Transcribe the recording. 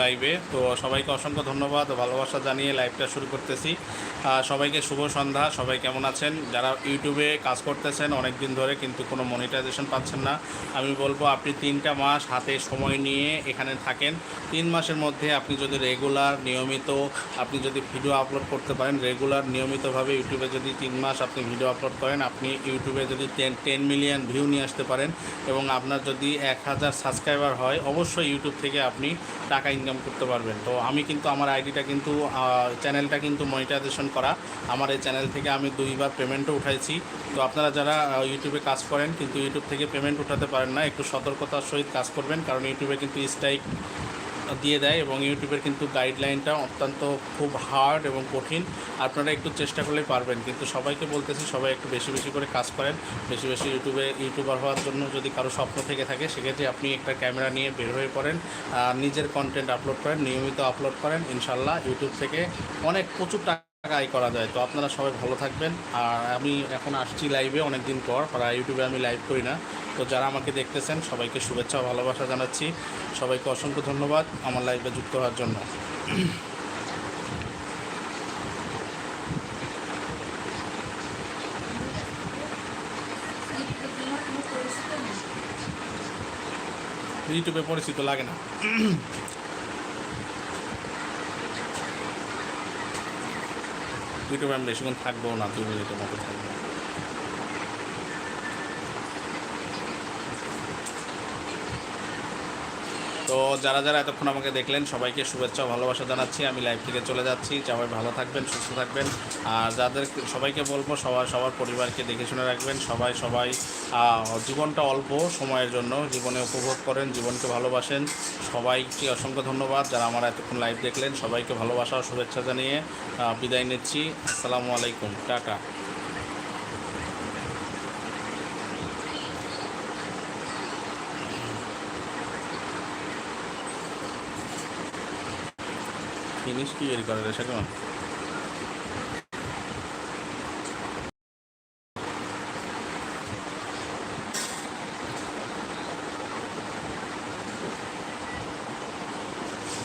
লাইভে। তো সবাইকে অসংখ্য ধন্যবাদ ভালোবাসা জানিয়ে লাইভটা শুরু করতেছি। সবাইকে শুভ সন্ধ্যা। সবাই কেমন আছেন? যারা ইউটিউবে কাজ করতেছেন অনেক দিন ধরে কিন্তু কোনো মনিটাইজেশন পাচ্ছেন না, আমি বলব আপনি তিনটা মাস হাতে সময় নিয়ে এখানে থাকেন। তিন মাসের মধ্যে আপনি যদি রেগুলার নিয়মিত, আপনি যদি ভিডিও আপলোড করতে পারেন রেগুলার নিয়মিতভাবে ইউটিউবে যদি তিন মাস আপনি ভিডিও আপলোড করেন, আপনি ইউটিউবে যদি টেন টেন মিলিয়ন ভিউ নিয়ে আসতে পারেন এবং আপনার যদি এক হাজার সাবস্ক্রাইবার হয়, অবশ্যই ইউটিউব থেকে আপনি টাকা ইনকাম করতে পারবেন। তো আমি কিন্তু আমার আইডিটা কিন্তু চ্যানেলটা কিন্তু মনিটাইজেশন করা। আমার এই চ্যানেল থেকে আমি দুইবার পেমেন্টও উঠাইছি। তো আপনারা যারা ইউটিউবে কাজ করেন, কিন্তু ইউটিউব থেকে পেমেন্ট উঠাতে পারেন না। একটু সতর্কতার সহিত কাজ করবেন, কারণ ইউটিউবে কিন্তু স্ট্রাইক দিয়ে দেয় এবং ইউটিউবের কিন্তু গাইডলাইনটা অত্যন্ত খুব হার্ড এবং কঠিন। আপনারা একটু চেষ্টা করলেই পারবেন। কিন্তু সবাইকে বলতেছি, সবাই একটু বেশি বেশি করে কাজ করেন। বেশি বেশি ইউটিউবে, ইউটিউবার হওয়ার জন্য যদি কারও স্বপ্ন থেকে থাকে, সেক্ষেত্রে আপনি একটা ক্যামেরা নিয়ে বের হয়ে পড়েন নিজের কন্টেন্ট আপলোড করেন, নিয়মিত আপলোড করেন। ইনশাল্লাহ ইউটিউব থেকে অনেক প্রচুর টাকা আয় করা যায়। তো আপনারা সবাই ভালো থাকবেন। আর আমি এখন আসছি লাইভে অনেক দিন পর। প্রায় ইউটিউবে আমি লাইভ করি না। তো যারা আমাকে দেখতেছেন, সবাইকে শুভেচ্ছা ভালোবাসা জানাচ্ছি। সবাইকে অসংখ্য ধন্যবাদ আমার লাইভে যুক্ত হওয়ার জন্য। ইউটিউবে পরিচিত লাগে না। ইউটিউবে ম্যাম বেশিক্ষণ থাকব না দু মিনিটের মতো থাকব। তো যারা যারা এতক্ষণ আমাকে দেখলেন, সবাইকে শুভেচ্ছা ভালোবাসা জানাচ্ছি। আমি লাইভ থেকে চলে যাচ্ছি। সবাই ভালো থাকবেন, সুস্থ থাকবেন। আর যাদের সবাইকে বলব, সবার সবার পরিবারকে দেখে শুনে রাখবেন। সবাই সবাই জীবনটা অল্প সময়ের জন্য জীবনে উপভোগ করেন, জীবনকে ভালোবাসেন। সবাইকে অসংখ্য ধন্যবাদ যারা আমার এতক্ষণ লাইভ দেখলেন। সবাইকে ভালোবাসা ও শুভেচ্ছা জানিয়ে বিদায় নিচ্ছি। আসসালামু আলাইকুম। টাটা। ফিনিশ কি এর করে রে সেটা